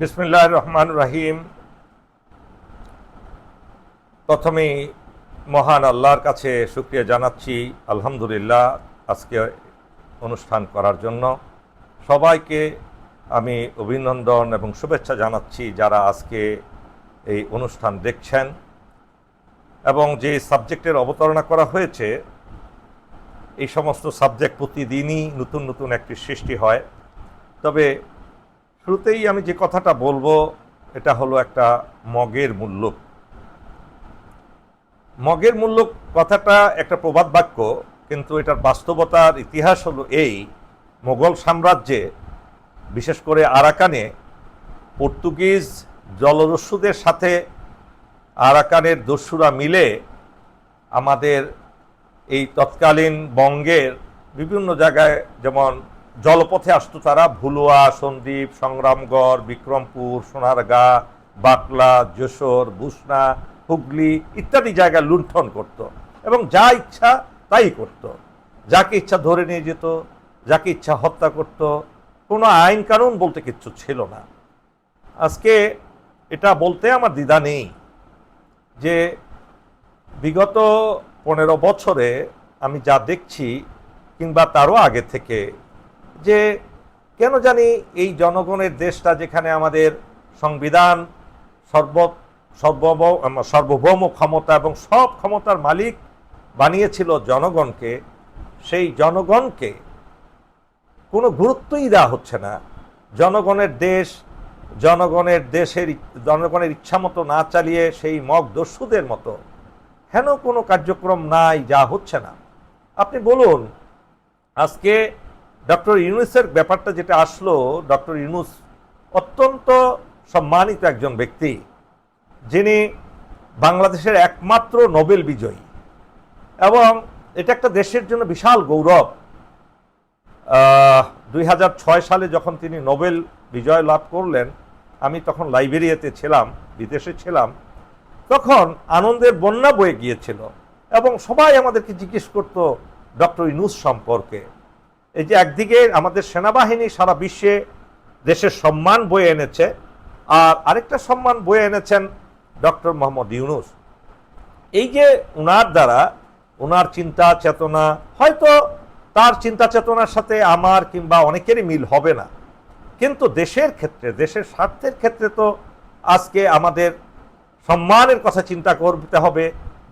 বিসমিল্লাহ রহমান রাহিম। প্রথমেই মহান আল্লাহর কাছে শুক্রিয়া জানাচ্ছি, আলহামদুলিল্লাহ, আজকে অনুষ্ঠান করার জন্য। সবাইকে আমি অভিনন্দন এবং শুভেচ্ছা জানাচ্ছি যারা আজকে এই অনুষ্ঠান দেখছেন এবং যে সাবজেক্টের অবতারণা করা হয়েছে এই সমস্ত সাবজেক্ট প্রতিদিনই নতুন নতুন একটি সৃষ্টি হয়। তবে শুরুতেই আমি যে কথাটা বলব, এটা হলো একটা মগের মূল্য। মগের মূল্য কথাটা একটা প্রবাদ বাক্য, কিন্তু এটার বাস্তবতার ইতিহাস হলো এই, মোগল সাম্রাজ্যে, বিশেষ করে আরাকানে, পর্তুগিজ জলদস্যুদের সাথে আরাকানের দস্যুরা মিলে আমাদের এই তৎকালীন বঙ্গের বিভিন্ন জায়গায় যেমন জলপথে আসতো তারা, ভুলুয়া, সন্দ্বীপ, সংগ্রামগড়, বিক্রমপুর, সোনারগা, বাকলা, যশোর, বুসনা, হুগলি ইত্যাদি জায়গায় লুণ্ঠন করত এবং যা ইচ্ছা তাই করত। যাকে ইচ্ছা ধরে নিয়ে যেত, যাকে ইচ্ছা হত্যা করত, কোনো আইন কানুন বলতে কিচ্ছু ছিল না। আজকে এটা বলতে আমার দ্বিধা নেই যে বিগত পনেরো বছরে আমি যা দেখছি কিংবা তারও আগে থেকে যে কেন জানি এই জনগণের দেশটা যেখানে আমাদের সংবিধান, সর্ব সর্ব সার্বভৌম ক্ষমতা এবং সব ক্ষমতার মালিক বানিয়েছিল জনগণকে, সেই জনগণকে কোনো গুরুত্বই দেওয়া হচ্ছে না। জনগণের দেশ, জনগণের দেশের, জনগণের ইচ্ছা মতো না চালিয়ে সেই মগ দস্যুদের মতো হেন কোনো কার্যক্রম নাই, যা হচ্ছে না? আপনি বলুন, আজকে ডক্টর ইউনুসের ব্যাপারটা যেটা আসলো, ডক্টর ইউনুস অত্যন্ত সম্মানিত একজন ব্যক্তি, যিনি বাংলাদেশের একমাত্র নোবেল বিজয়ী এবং এটা একটা দেশের জন্য বিশাল গৌরব। দুই ছয় সালে যখন তিনি নোবেল বিজয় লাভ করলেন, আমি তখন লাইব্রেরিয়াতে ছিলাম, বিদেশে ছিলাম। তখন আনন্দের বন্যা বয়ে গিয়েছিল এবং সবাই আমাদেরকে জিজ্ঞেস করতো, ডক্টর ইনুস সম্পর্কে। এই যে একদিকে আমাদের সেনাবাহিনী সারা বিশ্বে দেশের সম্মান বয়ে এনেছে, আর আরেকটা সম্মান বয়ে এনেছেন ডক্টর মোহাম্মদ ইউনুস। এই যে উনার দ্বারা ওনার চিন্তা চেতনা, হয়তো তার চিন্তা চেতনার সাথে আমার কিংবা অনেকেরই মিল হবে না। কিন্তু দেশের ক্ষেত্রে, দেশের স্বার্থের ক্ষেত্রে তো আজকে আমাদের সম্মানের কথা চিন্তা করতে হবে,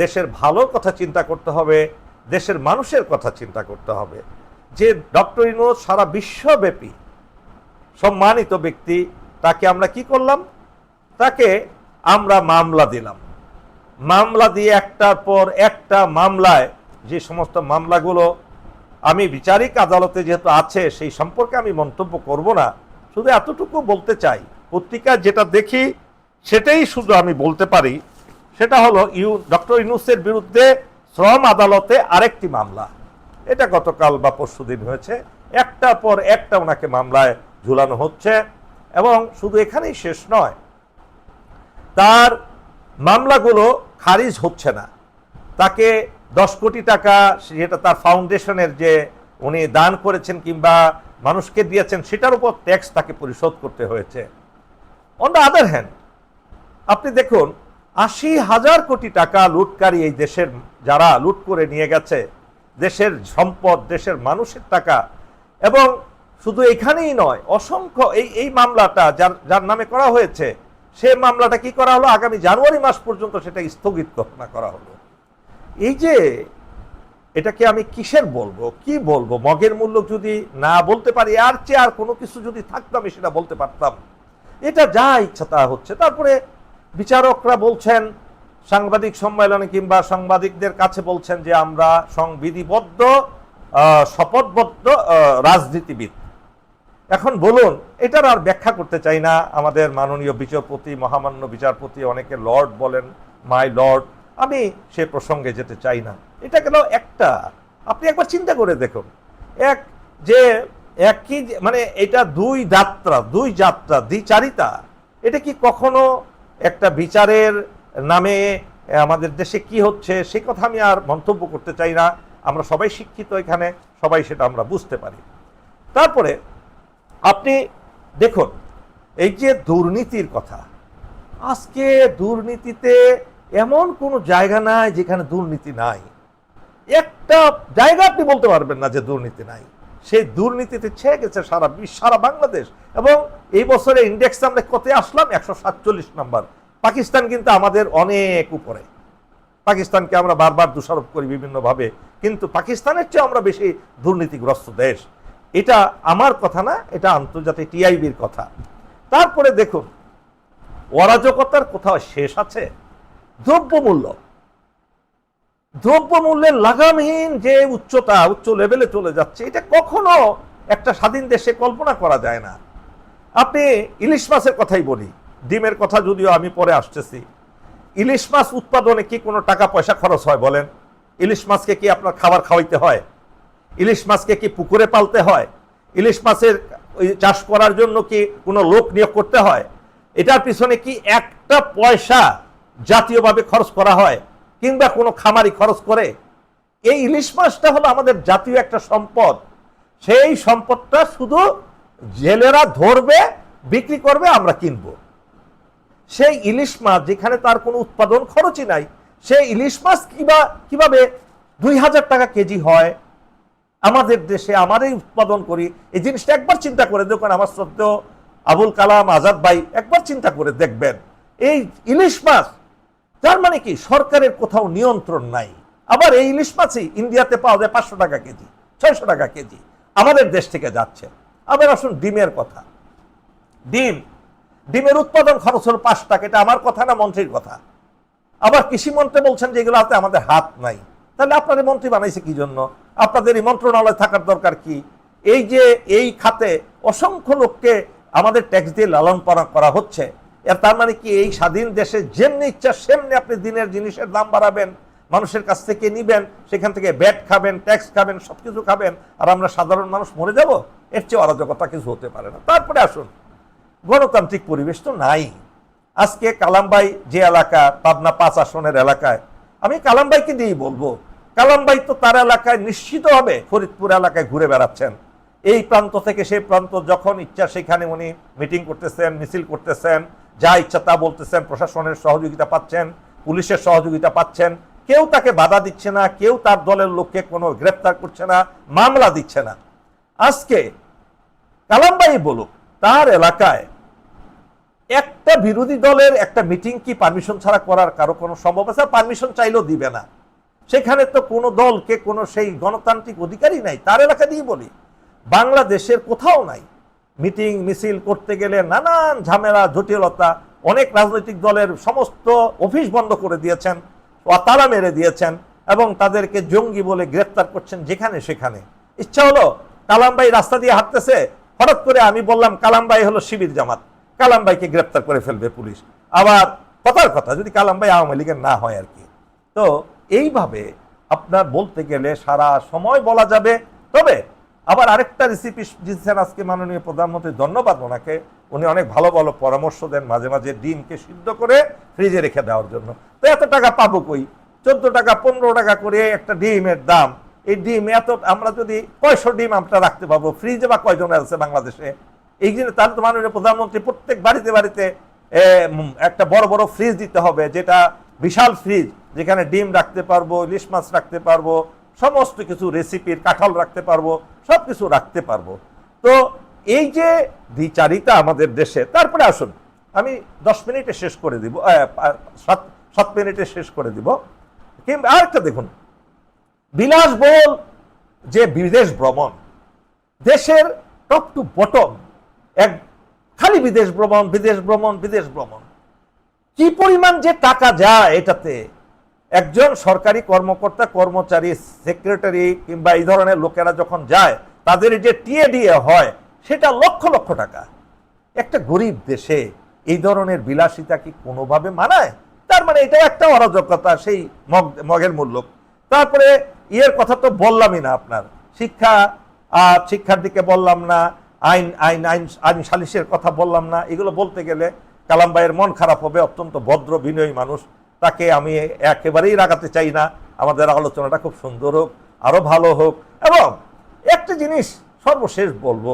দেশের ভালোর কথা চিন্তা করতে হবে, দেশের মানুষের কথা চিন্তা করতে হবে। যে ডক্টর ইনোজ সারা বিশ্বব্যাপী সম্মানিত ব্যক্তি, তাকে আমরা কি করলাম? তাকে আমরা মামলা দিলাম। মামলা দিয়ে একটার পর একটা মামলায় যে সমস্ত মামলাগুলো আমি বিচারিক আদালতে যেহেতু আছে, সেই সম্পর্কে আমি মন্তব্য করব না। শুধু এতটুকু বলতে চাই পত্রিকা যেটা দেখি সেটাই শুধু আমি বলতে পারি, সেটা হলো ইউ, ডক্টর ইউনুসের বিরুদ্ধে শ্রম আদালতে আরেকটি মামলা। এটা গতকাল বা পরশুদিন হয়েছে। একটার পর একটা ওনাকে মামলায় ঝুলানো হচ্ছে এবং শুধু এখানেই শেষ নয়, তার মামলাগুলো খারিজ হচ্ছে না। তাকে দশ কোটি টাকা যেটা তার ফাউন্ডেশনের যে উনি দান করেছেন কিংবা মানুষকে দিয়েছেন, সেটার উপর ট্যাক্স তাকে পরিশোধ করতে হয়েছে। অন দ্য আদার হ্যান্ড আপনি দেখুন, আশি হাজার কোটি টাকা লুটকারী এই দেশের যারা লুট করে নিয়ে গেছে, দেশের সম্পদ, দেশের মানুষের টাকা। এবং শুধু এখানেই নয়, অসংখ্য এই এই মামলাটা যার যার নামে করা হয়েছে, সে মামলাটা কি করা হলো? আগামী জানুয়ারি মাস পর্যন্ত সেটা স্থগিত ঘোষণা করা হলো। এই যে, এটাকে আমি কিসের বলব? কি বলব? মগের মূল্য যদি না বলতে পারি আর চেয়ে আর কোনো কিছু যদি থাকতো, আমি সেটা বলতে পারতাম। এটা যা ইচ্ছা তা হচ্ছে। তারপরে বিচারকরা বলছেন, সাংবাদিক সম্মেলনে কিংবা সাংবাদিকদের কাছে বলছেন যে আমরা সংবিধিবদ্ধ শপথবদ্ধ রাজনীতিবিদ। এখন বলুন, এটার আর ব্যাখ্যা করতে চাই না। আমাদের মাননীয় বিচারপতি, মহামান্য বিচারপতি, অনেকে লর্ড বলেন, মাই লর্ড, আমি সে প্রসঙ্গে যেতে চাই না। এটা গেল একটা। আপনি একবার চিন্তা করে দেখুন। এক যে একই মানে এটা দুই যাত্রা দুই যাত্রা, দ্বিচারিতা, এটা কি কখনো একটা বিচারের নামে আমাদের দেশে কি হচ্ছে, সে কথা আমি আর মন্তব্য করতে চাই না। আমরা সবাই শিক্ষিত এখানে, সবাই সেটা আমরা বুঝতে পারি। তারপরে আপনি দেখুন, এই যে দুর্নীতির কথা, আজকে দুর্নীতিতে এমন কোনো জায়গা নাই যেখানে দুর্নীতি নাই। একটা জায়গা আপনি বলতে পারবেন না যে দুর্নীতি নাই। সেই দুর্নীতিতে ছেয়ে গেছে সারা বিশ্ব, সারা বাংলাদেশ। এবং এই বছরে ইন্ডেক্সে আমরা কত আসলাম? একশো সাতচল্লিশ নম্বর। পাকিস্তান কিন্তু আমাদের অনেক উপরে। পাকিস্তানকে আমরা বারবার দোষারোপ করি বিভিন্নভাবে। কিন্তু পাকিস্তানের চেয়ে আমরা বেশি দুর্নীতিগ্রস্ত দেশ। এটা আমার কথা না, এটা আন্তর্জাতিক টিআইবির কথা। তারপরে দেখুন, অরাজকতার কোথাও শেষ আছে? দ্রব্যমূল্য। দ্রব্যমূল্যের লাগামহীন যে উচ্চতা, উচ্চ লেভেলে চলে যাচ্ছে, এটা কখনো একটা স্বাধীন দেশে কল্পনা করা যায় না। আপনি ইলিশ মাছের কথাই বলি, ডিমের কথা যদিও আমি পরে আসতেছি। ইলিশ মাছ উৎপাদনে কি কোনো টাকা পয়সা খরচ হয় বলেন? ইলিশ মাছকে কি আপনার খাবার খাওয়াইতে হয়? ইলিশ মাছকে কি পুকুরে পালতে হয়? ইলিশ মাছের চাষ করার জন্য কি কোনো লোক নিয়োগ করতে হয়? এটার পিছনে কি একটা পয়সা জাতীয়ভাবে খরচ করা হয়? কিংবা কোনো খামারি খরচ করে, এই ইলিশ মাছটা হলো আমাদের জাতীয় একটা সম্পদ। সেই সম্পদটা শুধু জেলেরা ধরবে, বিক্রি করবে, আমরা কিনবো। সেই ইলিশ মাছ যেখানে তার কোনো উৎপাদন খরচই নাই, সেই ইলিশ মাছ কিবা, কীভাবে দুই হাজার টাকা কেজি হয়? আমাদের দেশে আমারই উৎপাদন করি। এই জিনিসটা একবার চিন্তা করে দেখুন, আমার শ্রদ্ধেয় আবুল কালাম আজাদ ভাই, একবার চিন্তা করে দেখবেন। এই ইলিশ মাছ তার মানে কি? সরকারের কোথাও নিয়ন্ত্রণ নাই। আবার এই ইলিশ মাছই ইন্ডিয়াতে পাওয়া যায় পাঁচশো টাকা কেজি, ছয়শো টাকা কেজি। আমাদের দেশ থেকে যাচ্ছে। আবার আসুন ডিমের কথা। ডিম। ডিমের উৎপাদন খরচ হলো পাঁচ টাকা। এটা আমার কথা না মন্ত্রীর কথা? আবার কৃষি মন্ত্রী বলছেন যে এগুলো হাতে আমাদের হাত নাই। তাহলে আপনাদের মন্ত্রী বানাইছে কি জন্য? আপনাদের এই মন্ত্রণালয় থাকার দরকার কি? এই যে এই খাতে অসংখ্য লোককে আমাদের ট্যাক্স দিয়ে লালন করা হচ্ছে এর তার মানে কি, এই স্বাধীন দেশে যেমনি ইচ্ছা, সেমনি আপনি দিনের জিনিসের দাম বাড়াবেন, মানুষের কাছ থেকে নিবেন, সেখান থেকে ব্যাট খাবেন, ট্যাক্স খাবেন, সবকিছু খাবেন, আর আমরা সাধারণ মানুষ মরে যাব? এর চেয়ে অরাজকতা কিছু হতে পারে না। তারপরে আসুন, গণতান্ত্রিক পরিবেশ তো নাই। আজকে কালামবাই যে এলাকা, পাবনা পাঁচ আসনের এলাকায়, আমি কালামবাইকে দিয়েই বলব, কালামবাই তো তার এলাকায় নিশ্চিত হবে, ফরিদপুর এলাকায় ঘুরে বেড়াচ্ছেন। এই প্রান্ত থেকে সেই প্রান্ত যখন ইচ্ছা, সেখানে উনি মিটিং করতেছেন, মিছিল করতেছেন যা ইচ্ছা তা বলতেছেন, প্রশাসনের সহযোগিতা পাচ্ছেন, পুলিশের সহযোগিতা পাচ্ছেন, কেউ তাকে বাধা দিচ্ছে না, কেউ তার দলের লোককে কোনো গ্রেপ্তার করছে না, মামলা দিচ্ছে না। আজকে কালামবাই বলুক, তার এলাকায় একটা বিরোধী দলের একটা মিটিং কি পারমিশন ছাড়া করার কারও কোনো সম্ভব? আছে পারমিশন চাইলেও দিবে না। সেখানে তো কোনো দলকে কোনো সেই গণতান্ত্রিক অধিকারই নাই, তার এলাকা দিয়ে বলি। বাংলাদেশের কোথাও নাই। মিটিং, মিছিল করতে গেলে নানান ঝামেলা, জটিলতা অনেক রাজনৈতিক দলের সমস্ত অফিস বন্ধ করে দিয়েছেন তারা মেরে দিয়েছেন এবং তাদেরকে জঙ্গি বলে গ্রেপ্তার করছেন যেখানে সেখানে। ইচ্ছা হলো কালামবাই রাস্তা দিয়ে হাঁটতেছে, হঠাৎ করে আমি বললাম, কালামবাই হলো শিবির জামাত, কালামবাইকে গ্রেপ্তার করে ফেলবে পুলিশ। আবার কথার কথা, যদি কালাম কালামবাই আওয়ামী লীগের না হয় আর কি। তো এইভাবে আপনার বলতে গেলে সারা সময় বলা যাবে, তবে আবার আরেকটা রেসিপি দিচ্ছেন আজকে মাননীয় প্রধানমন্ত্রী ধন্যবাদ ওনাকে। উনি অনেক ভালো ভালো পরামর্শ দেন মাঝে মাঝে ডিমকে সিদ্ধ করে ফ্রিজে রেখে দেওয়ার জন্য। তো এত টাকা পাবো কই? চোদ্দ টাকা, পনেরো টাকা করে একটা ডিমের দাম। এই ডিম এত, আমরা যদি কয়শো ডিম আমরা রাখতে পারব? ফ্রিজে বা কয়জন আছে বাংলাদেশে? এই জন্য তাহলে তো মাননীয় প্রধানমন্ত্রী প্রত্যেক বাড়িতে বাড়িতে একটা বড় বড় ফ্রিজ দিতে হবে, যেটা বিশাল ফ্রিজ যেখানে ডিম রাখতে পারব, ইলিশ মাছ রাখতে পারব সমস্ত কিছু রেসিপির কাঁঠাল রাখতে পারব সব কিছু রাখতে পারব। তো এই যে দ্বিচারিতা আমাদের দেশে, তারপরে আসুন, আমি দশ মিনিটে শেষ করে দিব সাত সাত মিনিটে শেষ করে দিব। কিংবা আরেকটা দেখুন, বিলাসবহুল যে বিদেশ ভ্রমণ, দেশের টপ টু বটম এক খালি বিদেশ ভ্রমণ বিদেশ ভ্রমণ বিদেশ ভ্রমণ, কি পরিমাণ যে টাকা যায় এটাতে একজন সরকারি কর্মকর্তা, কর্মচারী সেক্রেটারি কিংবা এই ধরনের লোকেরা যখন যায়, তাদের যে টিএ ডিএ হয়, সেটা লক্ষ লক্ষ টাকা। একটা গরিব দেশে এই ধরনের বিলাসিতা কি কোনোভাবে মানায়? তার মানে এটা একটা অরাজকতা, সেই মগ, মগের মূল্য। তারপরে ইয়ের কথা তো বললামই না আপনার। শিক্ষা শিক্ষার দিকে বললাম না, আইন আইন আইন আইন সালিশের কথা বললাম না। এগুলো বলতে গেলে কালাম ভাইয়ের মন খারাপ হবে, অত্যন্ত ভদ্র, বিনয়ী মানুষ। তাকে আমি একেবারেই রাগাতে চাই না। আমাদের আলোচনাটা খুব সুন্দর হোক, আরও ভালো হোক। এবং একটা জিনিস সর্বশেষ বলব,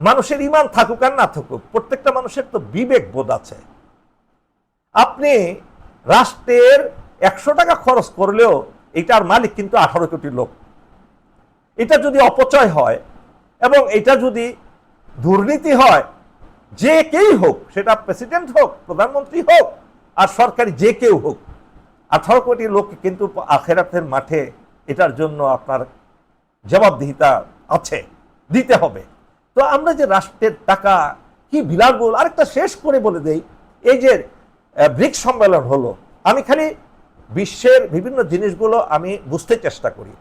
মানুষের ইমান থাকুক আর না থাকুক, প্রত্যেকটা মানুষের তো বিবেক বোধ আছে। আপনি রাষ্ট্রের একশো টাকা খরচ করলেও এটার মালিক কিন্তু আঠারো কোটি লোক। এটা যদি অপচয় হয় এবং এটা যদি দুর্নীতি হয়, যে কেই হোক, সেটা প্রেসিডেন্ট হোক, প্রধানমন্ত্রী হোক আর সরকারি যে কেউ হোক, আঠারো কোটি লোক কিন্তু আখেরাতের মাঠে এটার জন্য আপনার জবাবদিহিতা আছে, দিতে হবে। তো আমরা যে রাষ্ট্রের টাকা, কি বিলাসবহুল আরেকটা শেষ করে বলে দেই, এই যে ব্রিক্স সম্মেলন হলো, আমি খালি বিশ্বের বিভিন্ন জিনিসগুলো আমি বুঝতে চেষ্টা করি।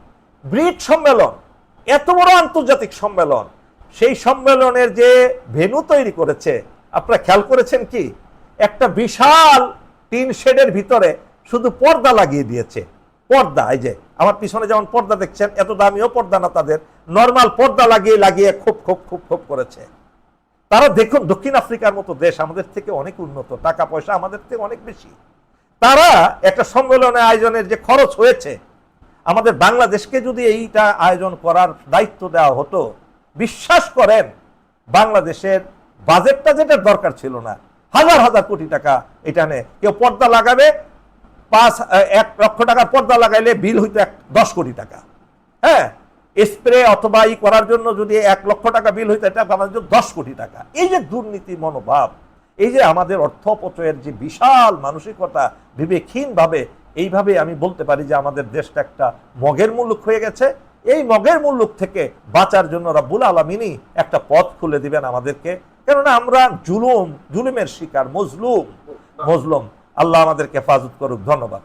ব্রিক্স সম্মেলন, এত বড় আন্তর্জাতিক সম্মেলন, সেই সম্মেলনের যে ভেনু তৈরি করেছে, আপনারা খেয়াল করেছেন কি? একটা বিশাল টিন শেডের ভিতরে শুধু পর্দা লাগিয়ে দিয়েছে। পর্দা, এই যে, আমার পিছনে যেমন পর্দা দেখছেন, এত দামিও পর্দা না তাদের। নর্মাল পর্দা লাগিয়ে লাগিয়ে খুব খুব খুব খুব করেছে। তারা দেখুন, দক্ষিণ আফ্রিকার মতো দেশ আমাদের থেকে অনেক উন্নত, টাকা পয়সা আমাদের থেকে অনেক বেশি। তারা একটা সম্মেলনে আয়োজনের যে খরচ হয়েছে, আমাদের বাংলাদেশকে যদি এইটা আয়োজন করার দায়িত্ব দেওয়া হতো, বিশ্বাস করেন, বাংলাদেশের বাজেটটা যেটা দরকার ছিল না। হাজার হাজার কোটি টাকা এটা নে কেউ পর্দা লাগাবে, পাঁচ এক লক্ষ টাকার পর্দা লাগাইলে বিল হইতো এক, দশ কোটি টাকা। হ্যাঁ স্প্রে অথবা ই করার জন্য যদি এক লক্ষ টাকা বিল হইতো, এটা আমাদের জন্য দশ কোটি টাকা। এই যে দুর্নীতি মনোভাব, এই যে আমাদের অর্থ অপচয়ের যে বিশাল মানসিকতা, বিবেকহীনভাবে, এইভাবে আমি বলতে পারি যে আমাদের দেশটা একটা মগের মুল্লুক হয়ে গেছে। এই মগের মুল্লুক থেকে বাঁচার জন্য রাব্বুল আলমিনই একটা পথ খুলে দিবেন আমাদেরকে। কেননা আমরা জুলুম জুলুমের শিকার মজলুম মজলুম। আল্লাহ আমাদেরকে হেফাজত করুক। ধন্যবাদ।